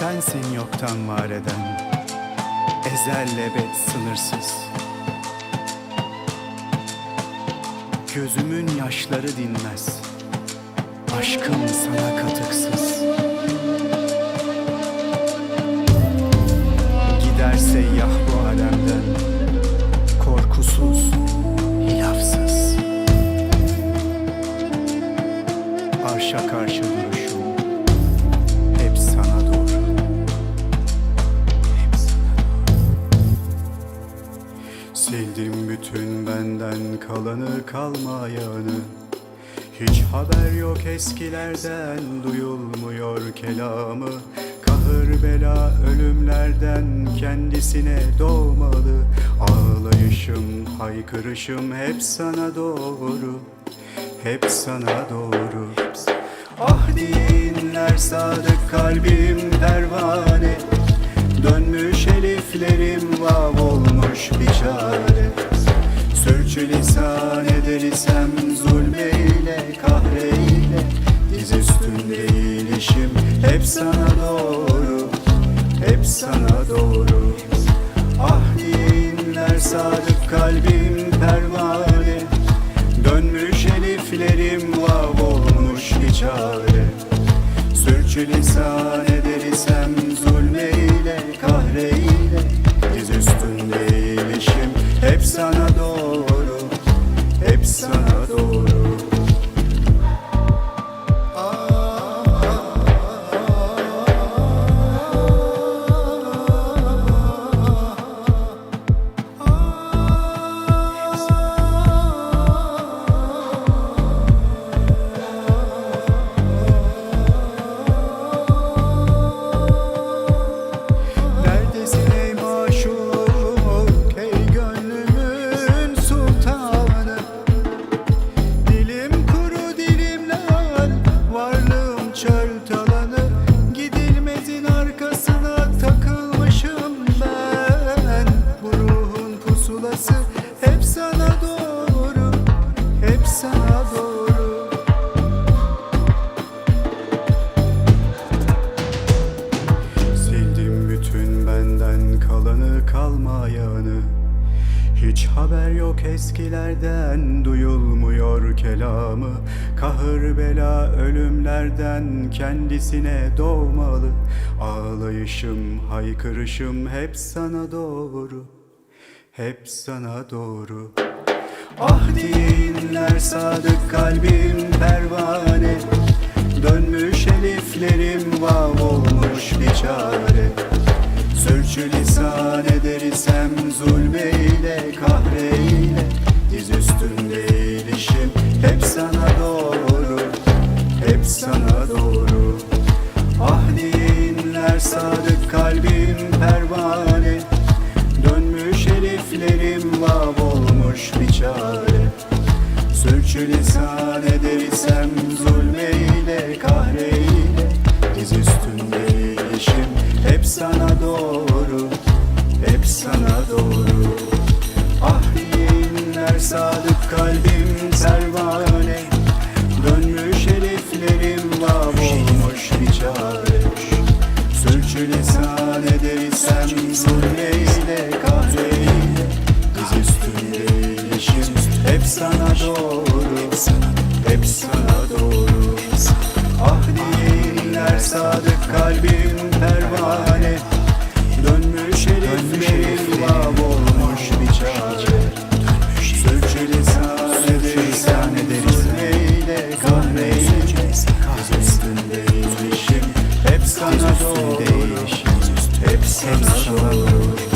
Sensin yoktan var eden Ezel ebed sınırsız. Gözümün yaşları dinmez. Aşkım sana katıksız. Gider seyyah Sildim bütün benden kalanı kalmayanı. Hiç haber yok eskilerden duyulmuyor kelamı. Kahır bela ölümlerden kendisine doğmalı. Ağlayışım, haykırışım hep sana doğru. Hep sana doğru. Ah dinler sadık kalbim pervane Dönmüş eliflerim vav olmuş bir çare. Sürçülisan eder isem zulmeyle kahreyle. Diz üstünde ilişim hep sana doğru Hep sana doğru. Ah dinler sadık kalbim pervane. Dönmüş eliflerim vav olmuş bir çare. Sürçülisan eder isem zulmeyle haber yok eskilerden duyulmuyor kelamı. Kahır bela ölümlerden kendisine doğmalı. Ağlayışım haykırışım hep sana doğru Hep sana doğru. Ah dinler sadık kalbim pervane. Dönmüş eliflerim vav olmuş bir çare vav olmuş bir çare. Sürçülisan eder zulmeyle kahreyle. Diz üstünde ilişim hep sana doğru Hep sana doğru. Ah dinler sadık kalbim servane. Dönmüş eliflerim vav olmuş bir çare. Sürçülisan eder isem zulmeyle hep sana doğru. Ahdinler sadık kalbim pervane Dönmüş eliflerim vav olmuş bir çare Sözcü lisanede isyan ederiz neyle kahreyleyiz Kız üstündeymişim hep sana doğru Hep sana doğru.